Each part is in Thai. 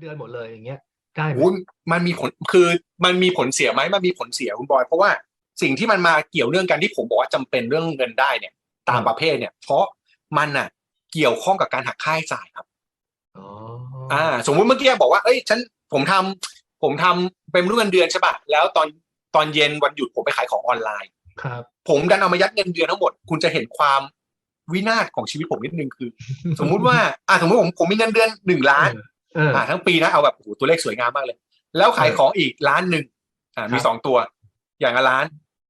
เดือนหมดเลยอย่างเงี้ยได้ไหมโอ้ยมันมีผลคือมันมีผลเสียไหมมันมีผลเสียคุณบอยเพราะว่าสิ่งที่มันมาเกี่ยวเนื่องกันที่ผมบอกว่าจำเป็นเรื่องเงินได้เนี่ย ตามประเภทเนี่ย เพราะมันน่ะ เกี่ยวข้องกับการหักค่าใช้จ่ายครับอ๋ออ่า สมมุติเมื่อกี้บอกว่าเอ้ยฉันผมทำผมทำเป็นมนุษย์เงินเดือนใช่ป่ะแล้วตอนตอนเย็นวันหยุดผมไปขายของออนไลน์ ครับ ผมดันเอามายัดเงินเดือนทั้งหมด คุณจะเห็นความวินาศของชีวิตผมนิดนึงคือ สมมุติว่า อ่าสมมติผมผมมีเงินเดือนหนึ่งล้านเอออ่าทั้งปีนะเอาแบบโอ้โหตัวเลขสวยงามมากเลย แล้วขายของอีกล้านหนึ่งอ่ามีครับสองตัว อย่างละล้าน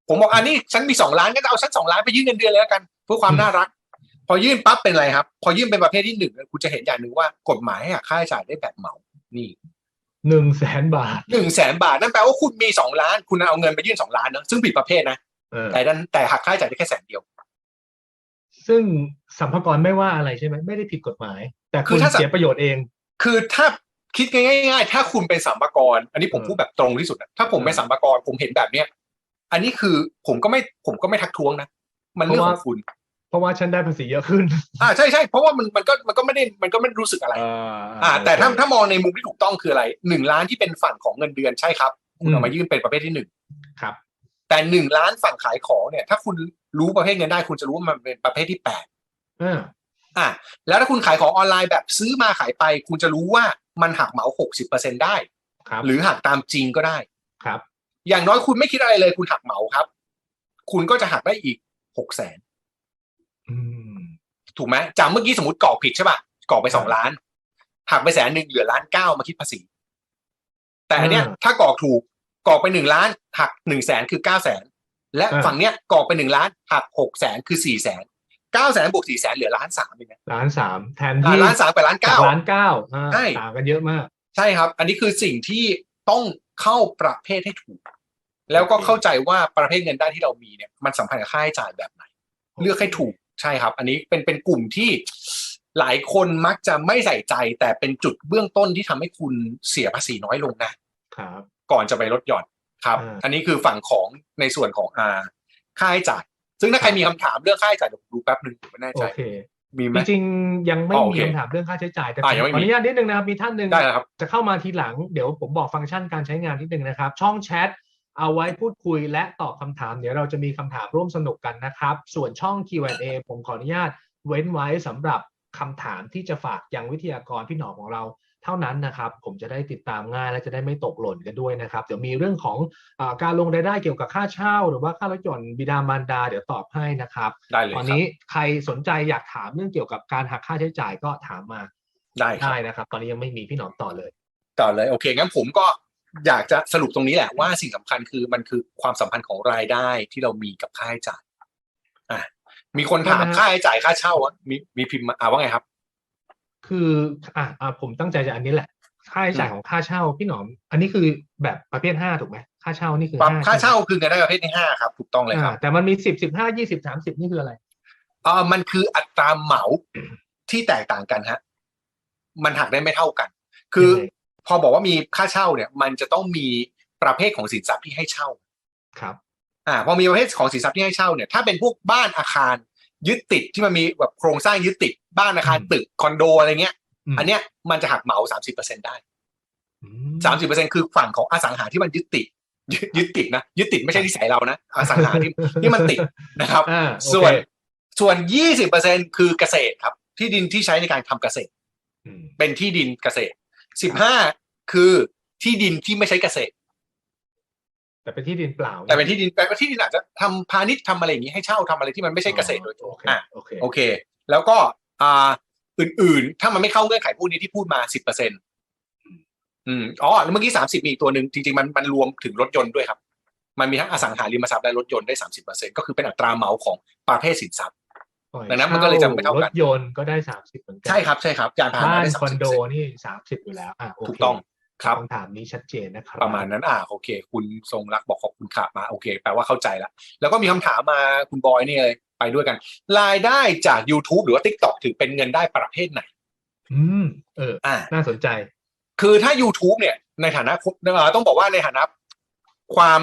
ผมบอกอันนี้ฉันมีสองล้านก็เอาฉันสองล้านไปยื่นเงินเดือนเลยแล้วกันเพื่อความน่ารัก พอยื่นปั๊บเป็นอะไรครับ พอยื่นเป็นประเภทที่หนึ่งคุณจะเห็นอย่างหนึ่งว่ากฎหมายให้หักค่าใช้จ่ายได้แบบเหมานี่หนึ่งแสนบาทหนึ่งแสนบาทนั่นแปลว่าคุณมีสองล้าน คุณเอาเงินไปยื่นสองล้านเนอะซึ่งผิดประเภทนะเออแต่ดันแต่หักค่าใช้จ่ายได้แค่แสนเดียว ซึ่งสัมภากระไม่ว่าอะไรใช่ไหมไม่ได้ผิดกฎหมาย แต่คืคุณอถ้าสัมเสียประโยชน์เอง คือถ้าคิดง่าย ๆ ถ้าคุณเป็นสัมภาระอันนี้ผมอืมพูดแบบตรงที่สุดนะถ้าผมเป็นสัมภาระผมเห็นแบบเนี้ยอันนี้คือผมก็ไม่ผมก็ไม่ทักท้วงนะมันเรื่องของคุณเพราะว่าฉันได้ภาษีเยอะขึ้น อ่าใช่ใช่เพราะว่ามันมันก็มันก็ไม่ได้มันก็ไม่ได้รู้สึกอะไรอ่า แต่ถ้าถ้ามองในมุมที่ถูกต้องคืออะไรหนึ่งล้านที่เป็นฝั่งของเงินเดือนใช่ครับ คุณอืมเอามายื่นเป็นประเภทที่หนึ่งครับ แต่หนึ่งล้านฝั่งขายของเนี่ย ถ้าคุณรู้ประเภทเงินได้คุณจะรู้ว่ามันเป็นประเภทที่แปดเอออะแล้วถ้าคุณขายของออนไลน์แบบซื้อมาขายไป คุณจะรู้ว่ามันหักเหมาหกสิบเปอร์เซ็นได้ครับ หรือหักตามจริงก็ได้ครับ อย่างน้อยคุณไม่คิดอะไรเลย คุณหักเหมาครับ คุณก็จะหักได้อีกหกแสนอืมถูกไหมจากเมื่อกี้สมมติกรอกผิดใช่ป่ะกรอกไปสองล้าน หักไปแสนหนึ่งเหลือล้านเก้ามาคิดภาษี แต่อันเนี้ยอ่าถ้ากรอกถูกกรอกไปหนึ่งล้าน หักหนึ่งแสนคือเก้าแสนและอ่าฝั่งเนี้ยกรอกไปหนึ่งล้านหักหกแสนคือสี่แสน เก้าแสนบวกสี่แสนเหลือล้านสามเองนะล้านสามแทนอ่าที่ล้านสามกับล้านจากเก้าล้านเก้าอ่าใช่ต่างกันเยอะมาก ใช่ครับ อันนี้คือสิ่งที่ต้องเข้าประเภทให้ถูก แล้วก็เข้าใจว่าประเภทเงินได้ที่เรามีเนี่ยมันสัมพันธ์กับค่าใช้จ่ายแบบไหน เลือกให้ถูกใช่ครับ อันนี้เป็นเป็นกลุ่มที่หลายคนมักจะไม่ใส่ใจ แต่เป็นจุดเบื้องต้นที่ทำให้คุณเสียภาษีน้อยลงนะครับ ก่อนจะไปลดหย่อนครับอ่าอันนี้คือฝั่งของในส่วนของอ่าค่าใช้จ่าย ซึ่งถ้าใครมีคำถามเรื่องค่าใช้จ่ายเดี๋ยวผมดูแป๊บหนึ่งผมไม่แน่โอใจเคมีไหมจริงๆยังไม่อ๋อโอมีเคคำถามเรื่องค่าใช้จ่ายแต่ขอ่าอยังไม่มีอนุญาตนิดนึงนะครับมีท่านหนึ่งได้แล้วครับจะเข้ามาทีหลังเดี๋ยวผมบอกฟังก์ชันการใช้งานนิดนึงนะครับ ช่องแชทเอาไว้พูดคุยและตอบคำถาม เดี๋ยวเราจะมีคำถามร่วมสนุกกันนะครับ ส่วนช่อง Q&A ผมขออนุญาตเว้นไว้สำหรับคำถามที่จะฝากยังวิทยากรพี่หนอมของเรา เท่านั้นนะครับ ผมจะได้ติดตามง่ายและจะได้ไม่ตกหล่นกันด้วยนะครับ เดี๋ยวมีเรื่องของอาการลงรายได้เกี่ยวกับค่าเช่า หรือว่าค่าลดหย่อนบิดามารดา เดี๋ยวตอบให้นะครับได้เลยตอนครับนี้ใครสนใจอยากถามเรื่องเกี่ยวกับการหักค่าใช้จ่ายก็ถามมาได้ครับได้นะครับ ตอนนี้ยังไม่มีพี่หนอมต่อเลยต่อเลยโอเคงั้นผมก็อยากจะสรุปตรงนี้แหละว่าสิ่งสำคัญคือมันคือความสัมพันธ์ของรายได้ที่เรามีกับค่าใช้จ่ายอะมีคนถามนะฮะค่าใช้จ่ายค่าเช่าอะมีมีพิมพ์มาอ่าว่าไงครับ คืออะอะผมตั้งใจจะอันนี้แหละ ค่าใช้จ่ายของค่าเช่าพี่หนอม อันนี้คือแบบประเภทห้าถูกไหมค่าเช่านี่คือปรับห้าค่าใช่ไหมเช่าคือเงินได้ประเภทที่ห้าครับถูกต้องเลยครับอ่าแต่มันมีสิบสิบห้ายี่สิบสามสิบนี่คืออะไรอ่ามันคืออัตราเหมาที่แตกต่างกันฮะมันหักได้ไม่เท่ากัน คือยังไงพอบอกว่ามีค่าเช่าเนี่ย มันจะต้องมีประเภทของสินทรัพย์ที่ให้เช่าครับ อ่าพอมีประเภทของสินทรัพย์ที่ให้เช่าเนี่ยถ้าเป็นพวกบ้านอาคาร ยึดติดที่มันมีแบบโครงสร้างยึดติดบ้านอาคารอืมตึกคอนโดอะไรเงี้ยมอันเนี้ยมันจะหักเหมาสามสิบเปอร์เซ็นได้อืสามสิบเปอร์เซ็นคือฝั่งของอสังหาที่มันยึดติดยึดยึดติดนะยึดติดไม่ใช่นิสัยเรานะอสังหาที่ที่มันติดนะครับอ่าโอเคส่วนส่วนยี่สิบเปอร์เซ็นคือเกษตรครับ ที่ดินที่ใช้ในการทำเกษตรอืมเป็นที่ดินเกษตรสิบห้าคือที่ดินที่ไม่ใช้เกษตร แต่เป็นที่ดินเปล่า แต่เป็นที่ดินแต่เป็นที่ดินอาจจะทำพาณิชย์ทำอะไรอย่างนี้ให้เช่าทำอะไรที่มันไม่ใช่เกษตรโดยตรงโอเคอะโอเคโอเค แล้วก็อ่าอื่นๆ ถ้ามันไม่เข้าเงื่อนไขพวกนี้ที่พูดมาสิบเปอร์เซ็นอืมอ๋อแล้วเมื่อกี้สามสิบมีอีกตัวหนึ่งจริงๆมันมันรวมถึงรถยนต์ด้วยครับ มันมีทั้งอสังหาริมทรัพย์และรถยนต์ได้สามสิบเปอร์เซ็นก็คือเป็นอัตราเหมาของประเภทสินทรัพย์ปล่อยดังนั้นมันก็เลยจะไม่เท่ากันรถยนต์ก็ได้สามสิบเหมือนกัใช่ครับใช่ครับยานพาหบ้านะนได้สาคมอนสิบโดนี่สามสิบอยู่แล้วอะโอเคถูกต้อง ครับคำถามนี้ชัดเจนนะครับ ประมาณนั้นอ่าโอเค คุณทรงรักบอกขอบคุณค่ะมาโอเคแปลว่าเข้าใจละแล้วก็มีคำถามมาคุณบอยนี่เลยไปด้วยกันรายได้จาก YouTube หรือว่า TikTok ถือเป็นเงินได้ประเภทไหน อืม เออ อ่า น่าสนใจ คือถ้า YouTube เนี่ย ในฐานะเอ่อต้องบอกว่าในฐานะความ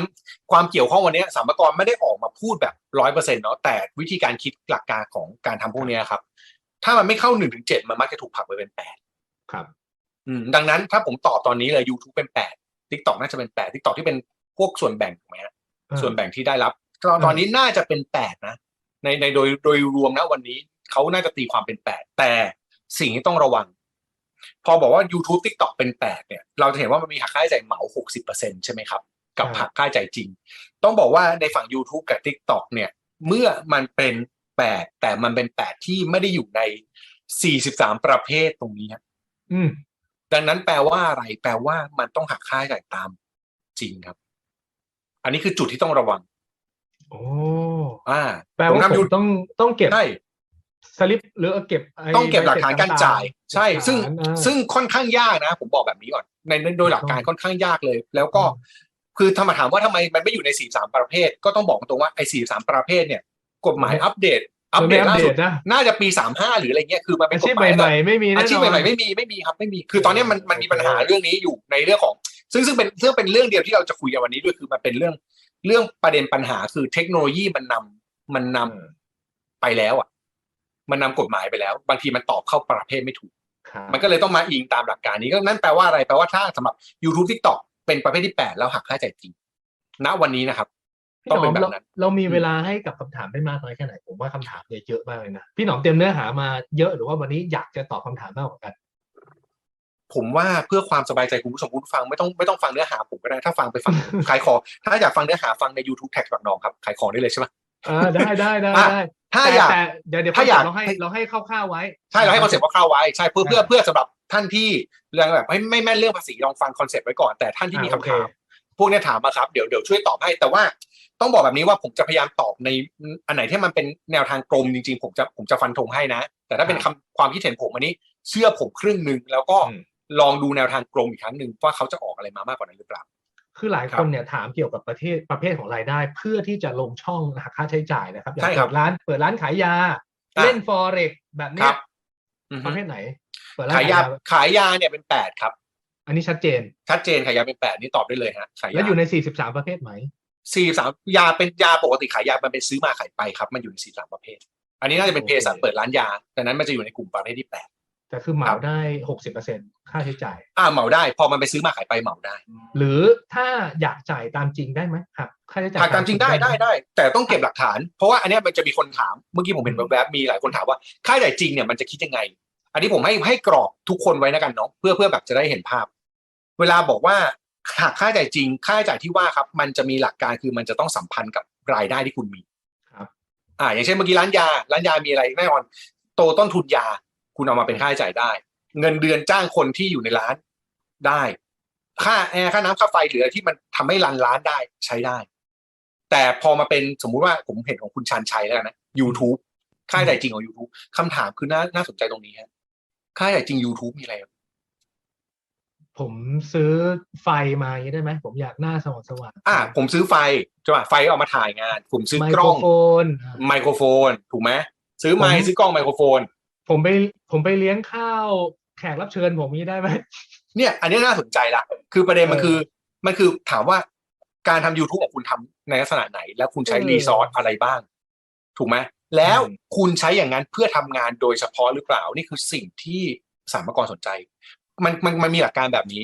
ความเกี่ยวข้องวันเนี้ยสัมภากรไม่ได้ออกมาพูดแบบร้อยเปอร์เซ็นต์เนาะแต่วิธีการคิดหลักการของการทำพวกเนี้ยครับ ถ้ามันไม่เข้าหนึ่งถึงเจ็ดมันมักจะถูกผลักไปเป็นแปดครับอืม ดังนั้นถ้าผมตอบตอนนี้เลย YouTube เป็นแปด TikTok น่าจะเป็นแปด TikTok ที่เป็นพวกส่วนแบ่งถูกไหมฮะอ่าส่วนแบ่งที่ได้รับตอนตอนนี้น่าจะเป็นแปดนะ ในในโดยโดยรวมนะวันนี้เขาน่าจะตีความเป็นแปดแต่สิ่งที่ต้องระวัง พอบอกว่า YouTube TikTok เป็นแปดเนี่ย เราจะเห็นว่ามันมีหักค่าใช้จ่ายเหมาหกสิบเปอร์เซ็นใช่ไหมครับ กับหักค่าใช้จ่ายจริง ต้องบอกว่าในฝั่ง YouTube กับ TikTok เนี่ย เมื่อมันเป็นแปดแต่มันเป็นแปดที่ไม่ได้อยู่ในสี่สิบสามประเภทตรงนี้ฮะอืม ดังนั้นแปลว่าอะไร แปลว่ามันต้องหักค่าใช้จ่ายตามจริงครับ อันนี้คือจุดที่ต้องระวัง โอ้อ่าแปลว่าผมทำผยูมต้องต้องเก็บใช่สลิปหรือเก็บไต้องเก็บหลักฐานการจ่าย ใช่ ซึ่งหลักฐานอ่าซึ่งค่อนข้างยากนะ ผมบอกแบบนี้ก่อนในในโดยหลักการค่อนข้างยากเลย แล้วก็อืมคือถ้ามาถามว่าทำไมมันไม่อยู่ในสี่สามประเภท ก็ต้องบอกตรงว่าไอ้สี่สามประเภทเนี่ย กฎหมายอัปเดต อัปมันเดไม่ตอัปล่าเดสุดตนะน่าจะปีสามห้าหรืออะไรเงี้ยคือมันเป็นอากชีฎพหมายใหม่ๆไม่มีแน่นอนอาชีพใหม่ๆไม่มีไม่มีครับไม่มี คือตอนนี้มันมันมีปัญหาโอเคเรื่องนี้อยู่ในเรื่องของ ซึ่งซึ่งเป็นเรื่องเป็นเรื่องเดียวที่เราจะคุยกันวันนี้ด้วยคือมันเป็นเรื่องเรื่องประเด็นปัญหาคือเทคโนโลยีมันนำมันนำไปแล้วอะ มันนำกฎหมายไปแล้ว บางทีมันตอบเข้าประเภทไม่ถูกครับมันก็เลยต้องมาอิงตามหลักการนี้ก็นั่นแปลว่าอะไรแปลว่าถ้าสำหรับ YouTube TikTok เป็นประเภทที่แปดแล้วหักค่าใช้จ่ายจริงณวันนี้นะครับ พี่ต้องหนเป็อนมแบบเรานั้นเรามีเวลาให้กับคำถามได้มากน้อยแค่ไหนผมว่าคำถามเนี่ยเยอะมากเลยนะพี่หนอมเตรียมเนื้อหามาเยอะหรือว่าวันนี้อยากจะตอบคำถามมากกว่ากันผมว่าเพื่อความสบายใจคุณผู้ชมคุณผู้ฟังไม่ต้องไม่ต้องฟังเนื้อหาผมก็ได้ถ้าฟังไปฟังขายของถ้าอยากฟังเนื้อหาฟังใน YouTube แท็กแบบน้องครับขายของได้เลยใช่ไหมอ่าได้ได้ได้อะได้ถ้าแต่อยากแต่เดี๋ยวเดี๋ยวถ้าอยากเราให้เราให้คร่าวๆไว้ใช่เราให้คอนเซ็ปต์ว่าเข้าไว้ใช่เพื่อเพื่ออ่าเพื่อสำหรับท่านที่เรื่องแบบไม่ไม่แม่นเรื่องภาษีลองฟังคอนเซ็ปต์ไว้ก่อนแต่ท่านที่มีอ่าคำโอเคถามพวกเนี้ยถามมาครับเดี๋ยวเดี๋ยวช่วยตอบให้แต่ว่า ต้องบอกแบบนี้ว่าผมจะพยายามตอบในอันไหนที่มันเป็นแนวทางกลมจริงๆ ผมจะผมจะฟันธงให้นะ แต่ถ้าเป็นคำความคิดเห็นผมอันนี้เชื่อผมครึ่งหนึ่งแล้วก็อืมลองดูแนวทางกลมอีกครั้งหนึ่งว่าเขาจะออกอะไรมามากกว่านั้นหรือเปล่าคือหลายครัคบนเนี่ยถามเกี่ยวกับประเทศประเภทของรายได้ เพื่อที่จะลงช่องหักค่าใช้จ่ายนะครับอย่างใช่ครัเปิบดร้านเปิดร้านขายยาอะเล่นฟอเร็กแบบคเนี้รัยบอือปฮึระเภทไหน เปิดร้านขายยายขาาขายยาเนี่ยเป็นแปดครับ อันนี้ชัดเจน ชัดเจนขายยาเป็นแปดนี่ตอบได้เลยฮะขายแล้วยาอยู่ใน43ประเภทไหม สี่สามยาเป็นยาปกติขายยามันเป็นซื้อมาขายไปครับ มันอยู่ในสี่สามประเภท อันนี้น่าจะเป็นโอเภเคสัชเปิดร้านยาดังนั้นมันจะอยู่ในกลุ่มประเภทที่แปดแต่คือเหคมารับได้60%ค่าใช้จ่าย อ่าเหมาได้ พอมันไปซื้อมาขายไปเหมาได้ หรือถ้าอยากจ่ายตามจริงได้ไหมหักค่าใช้จ่ายหากตามจริงได้หมได้ได้ แต่ต้องเก็บหลักฐาน เพราะว่าอันเนี้ยมันจะมีคนถามเมื่อกี้ผมเห็นอืมแวบๆมีหลายคนถามว่าค่าใช้จ่ายจริงเนี่ยมันจะคิดยังไง อันนี้ผมให้ให้กรอบทุกคนไว้นะกันเนาะเพื่อเพื่อแบบจะได้เห็นภาพ เวลาบอกว่า หากค่าใช้จ่ายจริง ค่าใช้จ่ายที่ว่าครับ มันจะมีหลักการคือมันจะต้องสัมพันธ์กับรายได้ที่คุณมีครับ อ่า อย่างเช่นเมื่อกี้ร้านยา ร้านยามีอะไรแน่นอนโตต้นทุนยา คุณเอามาเป็นค่าใช้จ่ายได้ เงินเดือนจ้างคนที่อยู่ในร้านได้ ค่าแอร์ค่าน้ำค่าไฟหรืออะไรที่มันทำให้รันร้านได้ใช้ได้ แต่พอมาเป็นสมมุติว่าผมเห็นของคุณชันชัยแล้วกันนะ YouTube ค่าใช้จ่ายจริงของ YouTube คำถามคือน่าน่าสนใจตรงนี้ฮะค่าใช้จ่ายจริง YouTube มีอะไรครับ ผมซื้อไฟมาอย่างนี้ได้ไหมผมอยากหน้าสว่างสว่างอ่าผมซื้อไฟใช่ป่ะไฟเอามาถ่ายงาน ผมซื้อไมกโครล้องโฟนไมโครโฟน ถูกไหมซื้อไมผมค์ซื้อกล้องไมโครโฟน ผมไปผมไปเลี้ยงข้าวแขกรับเชิญผมนี้ได้ไหมเนี่ย อันนี้น่าสนใจละคือประเด็นมันเออคือมันคือถามว่าการทำ YouTube ของคุณทำในลักษณะไหน แล้วคุณใช้เออรีซอสอะไรบ้าง ถูกไหมแล้วอืมคุณใช้อย่างนั้นเพื่อทำงานโดยเฉพาะหรือเปล่า นี่คือสิ่งที่สามกรสนใจ มันมันมันมีหลักการแบบนี้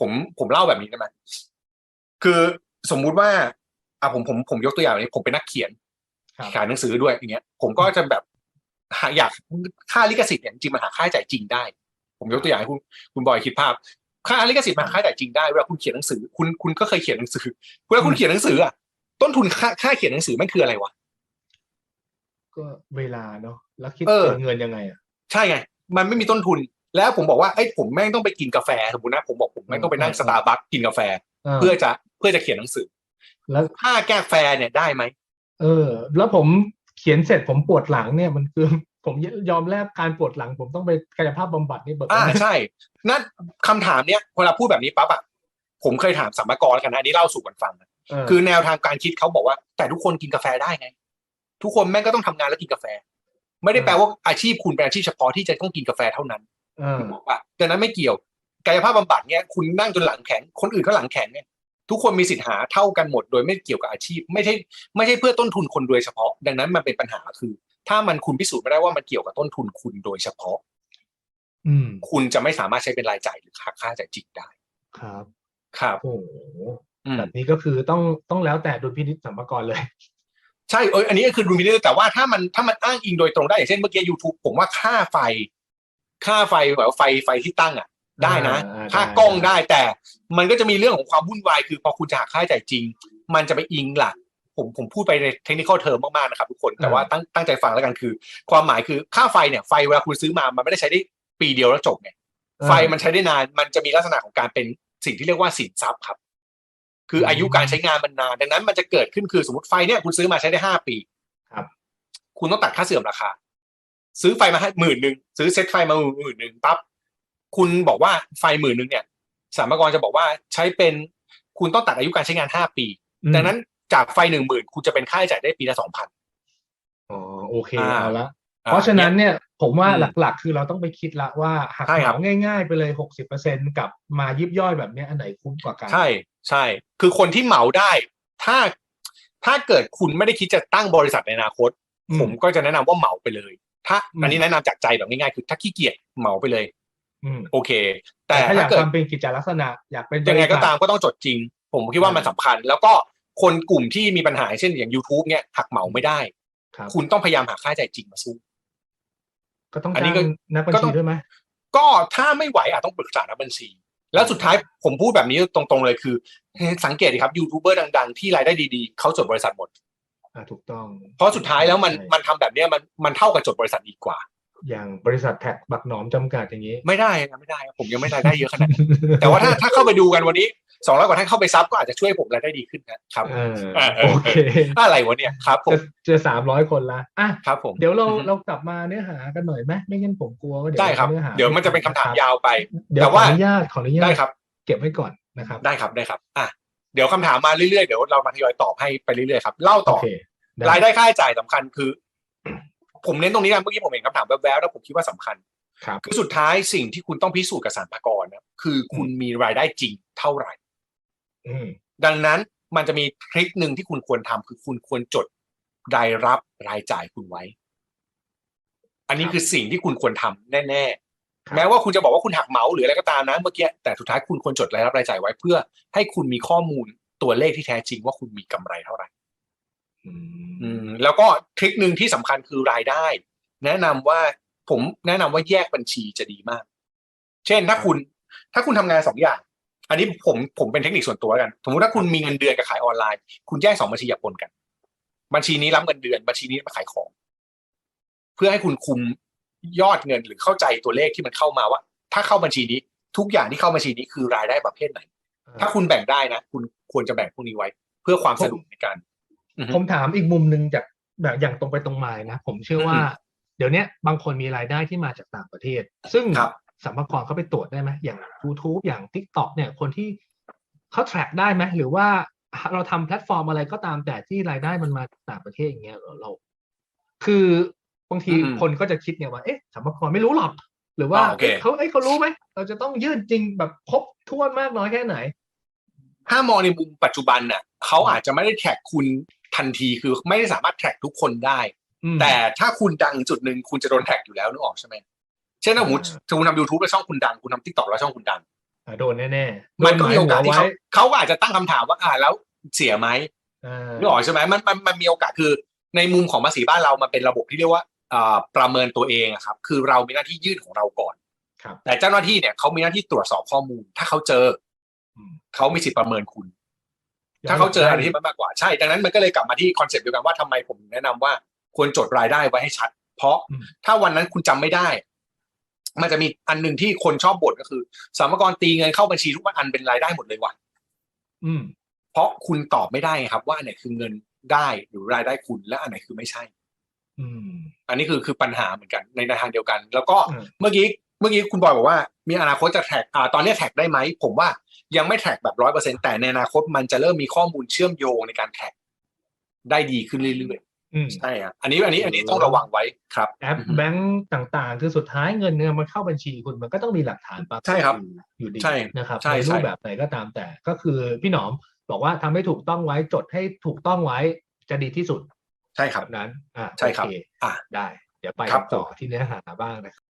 ผมผมเล่าแบบนี้ได้ไหมคือสมมุติว่าอะผมผมผมยกตัวอย่างนี้ผมเป็นนักเขียนครับขายหนังสือด้วยอย่างเงี้ย ผมก็จะแบบหาอยากค่าลิขสิทธิ์เนี่ยจริงๆมันหาค่าใช้จ่ายจริงได้ ผมยกตัวอย่างให้คุณคุณบอยคิดภาพ ค่าลิขสิทธิ์มันหาค่าใช้จ่ายจริงได้เวลาคุณเขียนหนังสือ คุณคุณก็เคยเขียนหนังสือเวลาคุณเขียนหนังสืออะต้นทุนค่าค่าเขียนหนังสือมันคืออะไรวะก็เวลาเนาะแล้วคิดเออเป็นเงินยังไงอะใช่ไง มันไม่มีต้นทุน แล้วผมบอกว่าไอ้ยผมแม่งต้องไปกินกาแฟสมมตินะผมบอกผมแม่งต้องไปนั่งอืมสตาร์บัคกินกาแฟเออเพื่อจะเพื่อจะเขียนหนังสือ แล้วค่าแก้แฟเนี่ยได้ไหมเออ แล้วผมเขียนเสร็จผมปวดหลังเนี่ยมันคือผมยอมแลกการปวดหลัง ผมต้องไปกายภาพบำบัดนี่เบิกอ่าไหมใช่นั่นคำถามเนี้ยเวลาพูดแบบนี้ปั๊บอะผมเคยถามสัมภากระกันนะอันนี้เล่าสู่กันฟังนะเออคือแนวทางการคิดเขาบอกว่า แต่ทุกคนกินกาแฟได้ไง ทุกคนแม่งก็ต้องทำงานแล้วกินกาแฟ ไม่ได้แปลว่าอาชีพคุณเป็นอาชีพเฉพาะที่จะต้องกินกาแฟเท่านั้นเออ บอกว่าดังนั้นไม่เกี่ยว กายภาพบำบัดเนี่ยคุณนั่งจนหลังแข็ง คนอื่นก็หลังแข็งเนี่ยทุกคนมีสิทธิ์หาเท่ากันหมด โดยไม่เกี่ยวกับอาชีพ ไม่ใช่ไม่ใช่เพื่อต้นทุนคนโดยเฉพาะ ดังนั้นมันเป็นปัญหาคือ ถ้ามันคุณพิสูจน์ไม่ได้ว่ามันเกี่ยวกับต้นทุนคุณโดยเฉพาะ อืม คุณจะไม่สามารถใช้เป็นรายจ่ายหรือหักค่าใช้จ่ายจริงได้ ครับ ครับโอ้โหอืมแบบนี้ก็คือต้องต้องแล้วแต่ดุลพินิจสัมภากรเลย ใช่เอออันนี้ก็คือดูมิเนอร์แต่ว่าถ้ามันถ้ามันอ้างอิงโดยตรงได้อย่างเช่นเมื่อกี้ YouTube ผมว่าค่าไฟ ค่าไฟแบบว่าไฟไฟที่ตั้งอะ ได้นะอ่าค่ากล้องได้แต่ มันก็จะมีเรื่องของความวุ่นวายคือพอคุณจะหักค่าใช้จ่ายจริง มันจะไปอิงหลักผมผมพูดไปในเทคนิคเทอมมากๆนะครับทุกคนแต่ว่าตั้งตั้งใจฟังแล้วกันคือ ความหมายคือค่าไฟเนี่ยไฟเวลาคุณซื้อมามันไม่ได้ใช้ได้ปีเดียวแล้วจบไงไฟมันใช้ได้นานมันจะมีลักษณะของการเป็นสิ่งที่เรียกว่าสินทรัพย์ครับ คืออายุการใช้งานมันนาน ดังนั้นมันจะเกิดขึ้นคือสมมติไฟเนี่ยคุณซื้อมาใช้ได้ห้าปีครับ คุณต้องตัดค่าเสื่อมราคา ซื้อไฟมาให้หมื่นหนึ่งซื้อเซ็ตไฟมาหมื่นหนึ่งปั๊บคุณบอกว่าไฟหมื่นหนึ่งเนี่ยสามกรจะบอกว่าใช้เป็นคุณต้องตัดอายุการใช้งานห้าปีอืมดังนั้นจากไฟหนึ่งหมื่นคุณจะเป็นค่าใช้จ่ายได้ปีละสองพันอ๋อโอเคอ่าเอาละเพราะฉะนั้นเนี่ยผมว่าอืมหลักๆ คือเราต้องไปคิดละว่าหักใช่เหครับมาง่าย ๆ ไปเลยหกสิบเปอร์เซ็นกับมายิบย่อยแบบเนี้ยอันไหนคุ้มกว่ากัน ใช่ใช่ คือคนที่เหมาได้ ถ้าถ้าเกิดคุณไม่ได้คิดจะตั้งบริษัทในอนาคตอืมผมก็จะแนะนำว่าเหมาไปเลย ถ้าอืมอันนี้แนะนำจากใจแบบง่ายๆคือถ้าขี้เกียจเหมาไปเลยอืมโอเค แต่แต่ถ้าอากถ้ายเกิดทำเป็นกิจลักษณะ อยากเป็นยังไงก็บริษัทตามก็ต้องจดจริง ผมคิดว่ามันสำคัญ แล้วก็คนกลุ่มที่มีปัญหาเช่นอย่าง YouTube เนี่ยหักเหมาไม่ได้ครับคุณต้องพยายามหาค่าใช้จ่ายจริงมาสู้ก็ต้องอันนี้จ้างก็นักบัญก็ต้ชีองด้วยไหมก็ถ้าไม่ไหวอาจต้องปรึกษานักบัญชี แล้วสุดท้ายผมพูดแบบนี้ตรงๆเลยคือเฮ้ยสังเกตดิครับยูทูบเบอร์ดัง ๆ ที่รายได้ดีๆเขาจดบริษัทหมด อ่าถูกต้อง เพราะสุดท้ายแล้วมันใช่มันทำแบบเนี้ยมันมันเท่ากับจดบริษัทดีกว่า อย่างบริษัทแท็กบักหนอมจำกัดอย่างนี้ ไม่ได้นะไม่ได้ครับผมยังไม่รายได้เยอะขนาดนั้นแต่ว่าถ้าถ้าเข้าไปดูกันวันนี้สองร้อยกว่าท่านเข้าไปซับก็อาจจะช่วยผมรายได้ดีขึ้นนะครับเออเออเออโอเคอะไรวะเนี่ยครับผมจะจะสามร้อยคนละอะครับผมเดี๋ยวเราอือฮึเรากลับมาเนื้อหากันหน่อยไหมไม่งั้นผมกลัวว่าเดี๋ยวได้ครับนื้อหาเดี๋ยวมันจะเป็นคำถามยาวไปเดี๋ยวแต่ขอว่าอนุญาตขออนุญาตได้ครับ เก็บไว้ก่อนนะครับ ได้ครับได้ครับ อะ เดี๋ยวคำถามมาเรื่อยๆเดี๋ยวเรามาทยอยตอบให้ไปเรื่อยๆครับเล่าโอต่อเคได้รายได้ค่าใช้จ่ายสำคัญคือ ผมเน้นตรงนี้นะเมื่อกี้ผมเห็นคำถามแวบๆแล้วผมคิดว่าสำคัญครับคือสุดท้ายสิ่งที่คุณต้องพิสูจน์กับสรรพากรนะคือคุณมีรายได้จริงเท่าไหร่อืมดังนั้นมันจะมีทริคหนึ่งที่คุณควรทำคือคุณควรจดรายรับรายจ่ายคุณไว้ อันนี้คือสิ่งที่คุณควรทำแน่ครับๆ แม้ว่าคุณจะบอกว่าคุณหักเหมาหรืออะไรก็ตามนะเมื่อกี้แต่สุดท้ายคุณควรจดรายรับรายจ่ายไว้เพื่อ ให้คุณมีข้อมูลตัวเลขที่แท้จริงว่าคุณมีกำไรเท่าไหร่อือืมมแล้วก็ทริคหนึ่งที่สำคัญคือรายได้ แนะนำว่าผมแนะนำว่าแยกบัญชีจะดีมาก เช่นถ้าคุณ ถ้าคุณทำงานสองอย่าง อันนี้ผมผมเป็นเทคนิคส่วนตัวแล้วกัน สมมติถ้าคุณมีเงินเดือนกับขายออนไลน์ คุณแยกสองบัญชีอย่าปนกัน บัญชีนี้รับเงินเดือน บัญชีนี้มาขายของ เพื่อให้คุณคุม ยอดเงินหรือเข้าใจตัวเลขที่มันเข้ามาว่า ถ้าเข้าบัญชีนี้ ทุกอย่างที่เข้าบัญชีนี้คือรายได้ประเภทไหน ถ้าคุณแบ่งได้นะ คุณควรจะแบ่งพวกนี้ไว้ เพื่อความสะดวกในการอือฮึผมถามอีกมุมหนึ่งจากแบบอย่างตรงไปตรงมานะ ผมเชื่อว่าอือฮึเดี๋ยวเนี้ยบางคนมีรายได้ที่มาจากต่างประเทศ ซึ่งครับสัมภาระเขาไปตรวจได้ไหมอย่าง YouTube อย่าง TikTok เนี่ยคนที่เขา track ได้ไหมหรือว่าเราทำแพลตฟอร์มอะไรก็ตามแต่ที่รายได้มันมาจากต่างประเทศอย่างเงี้ยเราเราคือ บางทีอืมคนก็จะคิดเนี่ยว่าเอ๊ะสัมภาระไม่รู้หรอกหรือว่าอ่าโอเคเอ๊ะเขาเอ้ยเขารู้ไหมเราจะต้องยื่นจริงแบบครบถ้วนมากน้อยแค่ไหน ถ้ามองในมุมปัจจุบันน่ะเขาอาจจะไม่ได้แท็กคุณทันทีคือไม่ได้สามารถแท็กทุกคนได้อืมแต่ถ้าคุณดังจุดหนึ่งคุณจะโดนแท็กอยู่แล้วนึกออกใช่ไหมเช่นถ้าสมมติอ่าถ้าคุณทำยูทูบแล้วช่องคุณดังคุณทำทิกตอกแล้วช่องคุณดังอ่าโดนแน่ๆมันก็มีโอกาสที่โดนหเขายหัวไว้เขาก็อาจจะตั้งคำถามว่าอ่าแล้วเสียไหมอ่านึกออกใช่ไหมมันมันมันมีโอกาสคือในมุมของภาษีบ้านเรามันเป็นระบบที่เรียกว่าอ่า ประเมินตัวเองอะครับ คือเรามีหน้าที่ยื่นของเราก่อนครับแต่เจ้าหน้าที่เนี่ยเขามีหน้าที่ตรวจสอบข้อมูล ถ้าเขาเจออมเขามีสิทธิ์ประเมินคุณ ถ้าเขาเจออะไรที่มันมากกว่าใช่ ดังนั้นมันก็เลยกลับมาที่คอนเซ็ปต์เดียวกันว่าทำไมผมแนะนำว่าควรจดรายได้ไว้ให้ชัด เพราะอืมถ้าวันนั้นคุณจำไม่ได้ มันจะมีอันหนึ่งที่คนชอบบ่นก็คือสามกรตีเงินเข้าบัญชีทุกวันอันเป็นรายได้หมดเลยว่ะอืม เพราะคุณตอบไม่ได้ไงครับ ว่าอันไหนคือเงินได้หรือรายได้คุณและอันไหนคือไม่ใช่ อืม อันนี้คือคือปัญหาเหมือนกันในทางเดียวกัน แล้วก็อืมเมื่อกี้เมื่อกี้คุณบอยบอกว่า มีอนาคตจะแท็กอ่าตอนนี้แท็กได้ไหมผมว่ายังไม่แท็กแบบร้อยเปอร์เซ็นแต่ในอนาคตมันจะเริ่มมีข้อมูลเชื่อมโยงในการแท็กได้ดีขึ้นเรื่อยอืมๆใช่อะอันนี้อันนี้อันนี้ต้องระวังไว้ครับแอปแบงก์ต่างๆ คือสุดท้ายเงินเนี่ยมันเข้าบัญชีคุณมันก็ต้องมีหลักฐานปรากฏใช่ครับอยู่ดีใช่นะครับใช่ในรูใช่ปแบบไหนก็ตามแต่ก็คือพี่หนอมบอกว่าทำให้ถูกต้องไว้จดให้ถูกต้องไว้จะดีที่สุด ใช่ครับแบบนั้นอ่าใช่ครับโอเอะได้ เดี๋ยวไปครับต่อที่เนื้อหาบ้างนะครับ